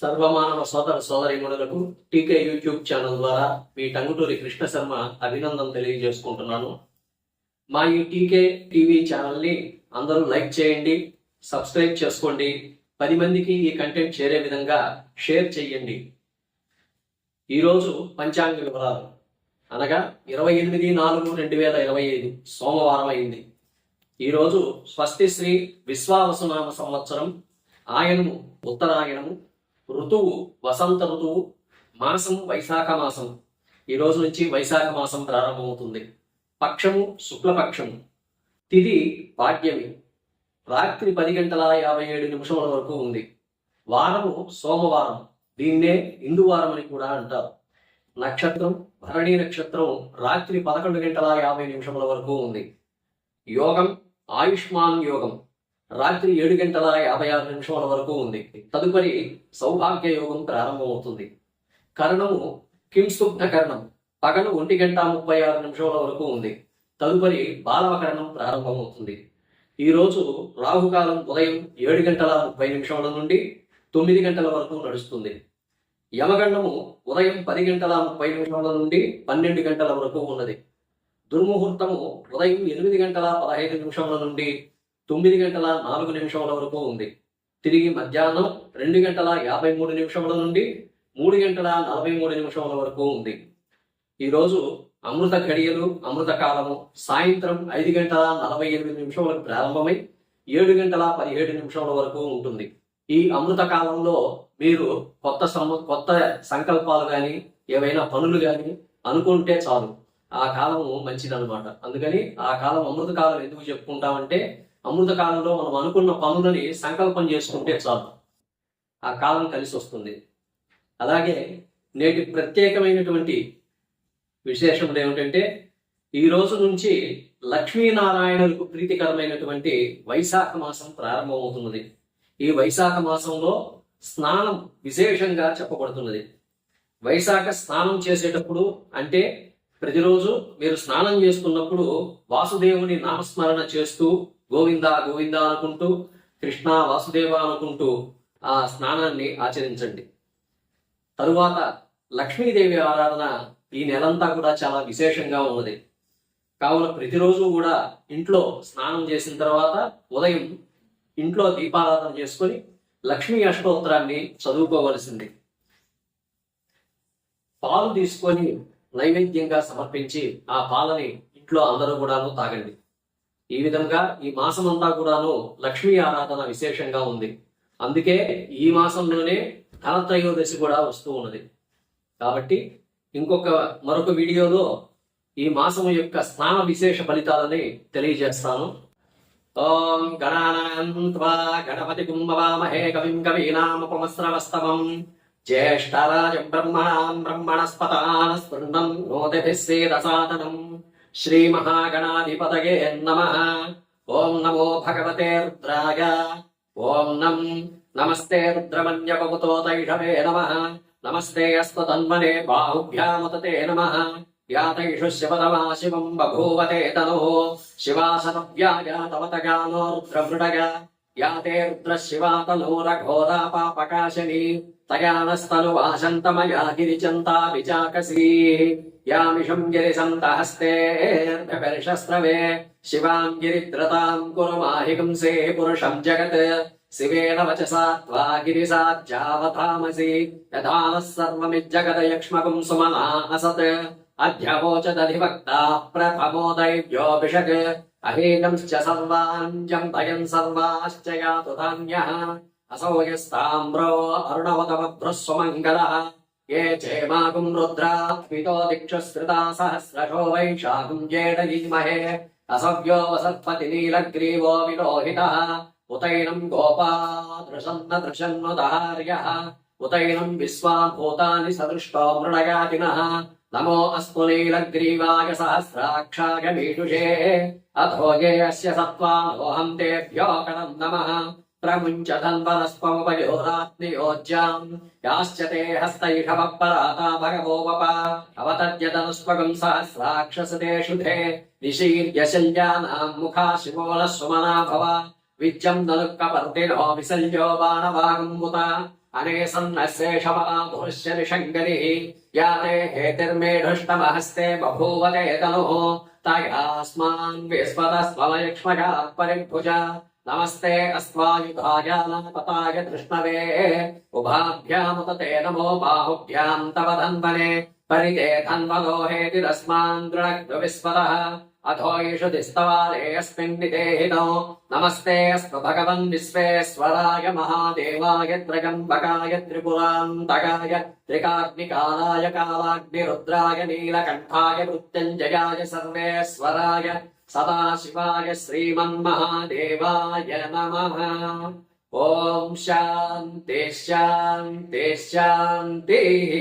సర్వమానవ సోదర సోదరిమణులకు టీకే YouTube channel ద్వారా మీ టంగుటూరి కృష్ణ శర్మ అభినందన తెలియజేసుకుంటున్నాను. మా ఈ టీకే టీవీ ఛానల్ని అందరూ లైక్ చేయండి సబ్స్క్రైబ్ చేసుకోండి పది మందికి ఈ కంటెంట్ చేరే విధంగా షేర్ చేయండి ఈరోజు పంచాంగ వివరాలు. అనగా ఇరవై ఎనిమిది నాలుగు రెండు వేల ఇరవై ఐదు సోమవారం అయింది. ఈరోజు స్వస్తి శ్రీ విశ్వావసునామ సంవత్సరం. ఆయనము ఉత్తరాయణము ఋతువు వసంత ఋతువు మాసం వైశాఖ మాసం ఈ రోజు నుంచి వైశాఖ మాసం ప్రారంభమవుతుంది. పక్షము శుక్లపక్షము. తిది పాడ్యమి. రాత్రి పది గంటల యాభై ఏడు నిమిషముల వరకు ఉంది. వారము సోమవారం. దీన్నే ఇందువారం అని కూడా అంటారు. నక్షత్రం భరణి నక్షత్రం రాత్రి పదకొండు గంటల యాభై నిమిషముల వరకు ఉంది. యోగం ఆయుష్మాన్ యోగం. రాత్రి ఏడు గంటల యాభై ఆరు నిమిషాల వరకు ఉంది. తదుపరి సౌభాగ్య యోగం ప్రారంభమవుతుంది. కరణము కింసుగ్న కరణం. పగలు ఒంటి గంట ముప్పై ఆరు నిమిషాల వరకు ఉంది. తదుపరి బాలవకరణం ప్రారంభమవుతుంది. ఈరోజు రాహుకాలం ఉదయం ఏడు గంటల ముప్పై నిమిషాల నుండి తొమ్మిది గంటల వరకు నడుస్తుంది. యమగండము ఉదయం పది గంటల ముప్పై నిమిషాల నుండి పన్నెండు గంటల వరకు ఉన్నది. దుర్ముహూర్తము ఉదయం ఎనిమిది గంటల పదహైదు నిమిషాల నుండి తొమ్మిది గంటల నాలుగు నిమిషముల వరకు ఉంది. తిరిగి మధ్యాహ్నం రెండు గంటల యాభై మూడు నిమిషముల నుండి మూడు గంటల నలభై మూడు నిమిషముల వరకు ఉంది. ఈరోజు అమృత ఘడియలు అమృత కాలము సాయంత్రం ఐదు గంటల నలభై ఎనిమిది నిమిషములకు ప్రారంభమై ఏడు గంటల పదిహేడు నిమిషముల వరకు ఉంటుంది. ఈ అమృత కాలంలో మీరు కొత్త సమ కొత్త సంకల్పాలు కానీ ఏవైనా పనులు కానీ అనుకుంటే చాలు. ఆ కాలము మంచిదన్నమాట. అందుకని ఆ కాలం అమృత కాలం ఎందుకు చెప్పుకుంటామంటే అమృత కాలంలో మనం అనుకున్న పనులని సంకల్పం చేసుకుంటే చాలు. ఆ కాలం కలిసి వస్తుంది. అలాగే నేటి ప్రత్యేకమైనటువంటి విశేషములు ఏమిటంటే ఈ రోజు నుంచి లక్ష్మీనారాయణులకు ప్రీతికరమైనటువంటి వైశాఖ మాసం ప్రారంభమవుతున్నది. ఈ వైశాఖ మాసంలో స్నానం విశేషంగా చెప్పబడుతున్నది. వైశాఖ స్నానం చేసేటప్పుడు అంటే ప్రతిరోజు మీరు స్నానం చేస్తున్నప్పుడు వాసుదేవుని నామస్మరణ చేస్తూ గోవింద గోవింద అనుకుంటూ కృష్ణ వాసుదేవ అనుకుంటూ ఆ స్నానాన్ని ఆచరించండి. తరువాత లక్ష్మీదేవి ఆరాధన ఈ నెలంతా కూడా చాలా విశేషంగా ఉన్నది. కావున ప్రతిరోజు కూడా ఇంట్లో స్నానం చేసిన తర్వాత ఉదయం ఇంట్లో దీపారాధన చేసుకొని లక్ష్మీ అష్టోత్తరాన్ని చదువుకోవలసింది. పాలు తీసుకొని నైవేద్యంగా సమర్పించి ఆ పాలని ఇంట్లో అందరూ కూడాను తాగండి. ఈ విధంగా ఈ మాసం అంతా కూడాను లక్ష్మీ ఆరాధన విశేషంగా ఉంది. అందుకే ఈ మాసంలోనే ధనత్రయోదశి కూడా వస్తూ ఉన్నది. కాబట్టి ఇంకొక మరొక వీడియోలో ఈ మాసం యొక్క స్నాన విశేష ఫలితాలని తెలియజేస్తాను. ఓం గణానంత్వా గణపతి కుంభవామహే కవిం కవీనాముపమస్రవస్తమం జ్యేష్ఠరాజ బ్రహ్మణాం బ్రహ్మణస్పతాన స్పృణం నోతిభిస్సేదసాదనం శ్రీ మహాగణాధిపతయే నమ. ఓం నమో భగవతే రుద్రాయ. ఓం నం నమస్తే రుద్రమన్యపముతోతైషవే నమ. నమస్తే అస్మతన్మనే బాహుభ్యాముతతే నమ. యాతైషు శివతమా శివం బభూవతే తను. శివాసనవ్యాయాతవతగానో రుద్రమృడగ. యాతేర్ద్ర శివాతనూరఘోరా పాపకాశని తయానస్తను వాసంతమయా గిరిచంతా విచాకసీ యామిషం గిరిసంత హస్తేర్భశస్రవే శివాం గిరిద్రతాం కురు మాహికంసే పురుషం జగత్. శివేన వచసా త్వా గిరిసాజ్జావతామసి యథానः సర్వమిజ్జగదయక్ష్మకం సుమనా అసత్ అధ్యవోచదధివక్తా ప్రథమో దైవ్యోభిషక్. अहीनं च सर्वाञ्जम् अयम् सर्वाश्च यातु धान्यः असौ यस्ताम्रो अरुणवतमभ्रः सुमङ्गलः ये चेमागुम् रुद्रात्मितो दिक्षुसृता सहस्रशो वैशाखुम् जेडयीमहे असव्यो वसत्पतिनीलग्रीवो विलोहितः उतैनम् गोपादृशन्न दृशन्नुदार्यः उतैनम् विश्वाभूतानि सदृष्टो मृणयातिनः नमो अस्तु नीलग्रीवाय सहस्राक्षाय मीषुषे अथो ये अस्य सत्त्वानोऽहं तेभ्यो कणं नमः प्रमुञ्च धन्वनस्त्वमुपयोरात्मयोज्याम् याश्च ते हस्तैषवपराता भगवोपप अवतद्यतनुष्पगम् सहस्राक्षसते शुधे निशीर्यशल्यानाम् मुखा शिवोलः सुमना भव विज्जम् ननुक्कपर्दिनो विसल्यो बाणवागम्बुत हस्ते सन्नस्येषमाधुष्यरिषङ्गतिः बभूवले तनुः। तयास्मान् नमस्ते अस्त्वायुधायालपताय कृष्णवे उभाभ्यामुत नमो बाहुभ्याम् तव धन्वने। परिते अथो येषु दिस्तवाले अस्मिन् निदेहिनो नमस्ते अस्तु भगवन् विश्वेश्वराय महादेवाय त्र्यम्बकाय त्रिपुरान्तकाय त्रिकाग्निकालाय कालाग्निरुद्राय नीलकण्ठाय मृत्युञ्जयाय सर्वेश्वराय सदाशिवाय श्रीमन्महादेवाय नमः ॐ शान्ति शान्ति शान्तिः